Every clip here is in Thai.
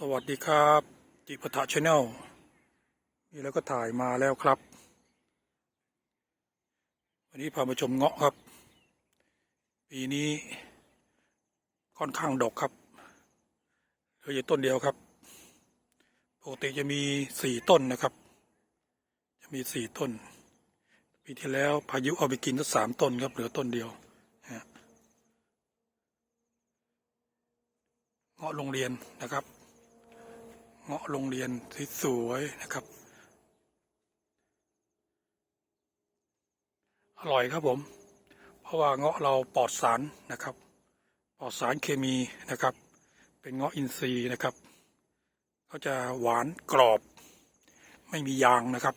สวัสดีครับจิปทะชาแนลนี่แล้วก็ถ่ายมาแล้วครับ วันนี้พามาชมเงาะครับ ปีนี้ค่อนข้างดกครับเหลืออยู่ต้นเดียวครับปกติจะมีสี่ต้นนะครับ จะมีสี่ต้น ปีที่แล้วพายุเอาไปกินทั้งสามต้นครับเหลือต้นเดียวเงาะโรงเรียนนะครับ เงาะโรงเรียนสวยๆนะครับ อร่อยครับผม เพราะว่าเงาะเราปลอดสารนะครับ ปลอดสารเคมีนะครับ เป็นเงาะอินทรีย์นะครับ ก็จะหวานกรอบ ไม่มียางนะครับ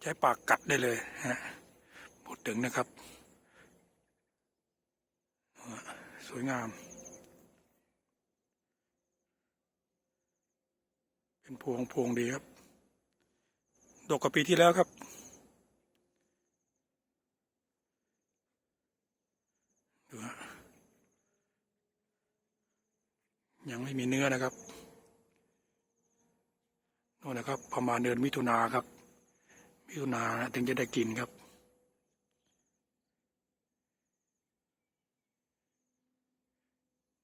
ใช้ปากกัดได้เลยฮะพูดถึงนะครับ สวยงาม เป็นพวงพวงดีครับ ดกกว่าปีที่แล้วครับ ดูฮะยังไม่มีเนื้อนะครับโน่นนะครับ ประมาณเดือนมิถุนาครับ มิถุนาถึงจะได้กินครับ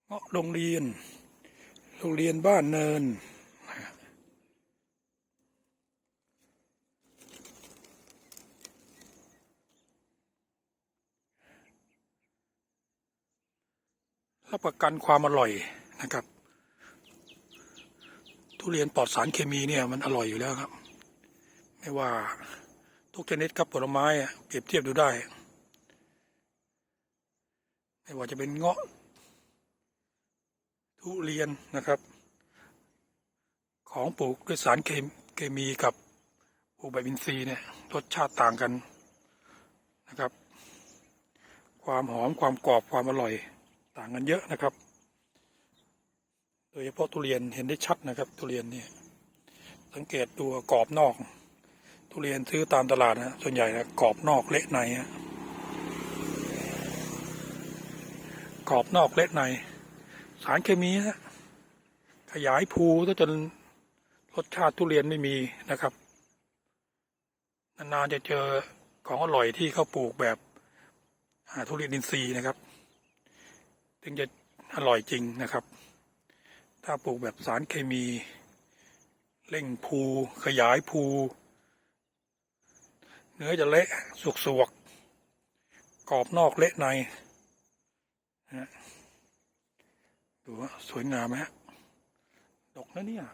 เงาะโรงเรียน โรงเรียนบ้านเนิน รับประกันความอร่อยนะครับ ทุเรียนปลอดสารเคมีเนี่ยมันอร่อยอยู่แล้วครับ ไม่ว่าทุกชนิดครับผลไม้อะเปรียบเทียบดูได้ ไม่ว่าจะเป็นเงาะ ทุเรียนนะครับ ของปลูกด้วยสารเคมเคมีกับปลูกแบบอินทรีย์เนี่ยรสชาติต่างกันนะครับ ความหอมความกรอบความอร่อย ต่างกันเยอะนะครับ โดยเฉพาะทุเรียนเห็นได้ชัดนะครับ ทุเรียนเนี่ยสังเกตตัวกรอบนอก ทุเรียนซื้อตามตลาดนะส่วนใหญ่นะกรอบนอกเละในฮะกรอบนอกเละใน สารเคมีฮะขยายภูซะจนรสชาติทุเรียนไม่มีนะครับนานๆจะเจอของอร่อยที่เขาปลูกแบบอ่าทุเรียนอินทรีย์นะครับ ถึงจะอร่อยจริงนะครับ ถ้าปลูกแบบสารเคมีเร่งภูขยายภู เนื้อจะเละสุกสวกๆกรอบนอกเละในดูว่าสวยงามไหมฮะดกนะเนี่ย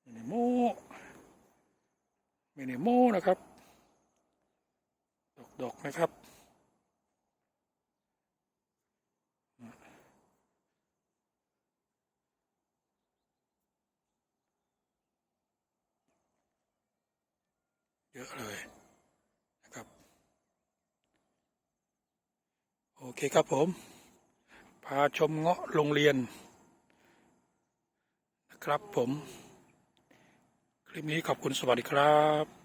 ไม่ได้โม้ ไม่โม้นะครับดกดกๆนะครับเยอะเลยนะครับ โอเคครับผม พาชมเงาะโรงเรียน นะครับผม คลิปนี้ขอบคุณสวัสดีครับ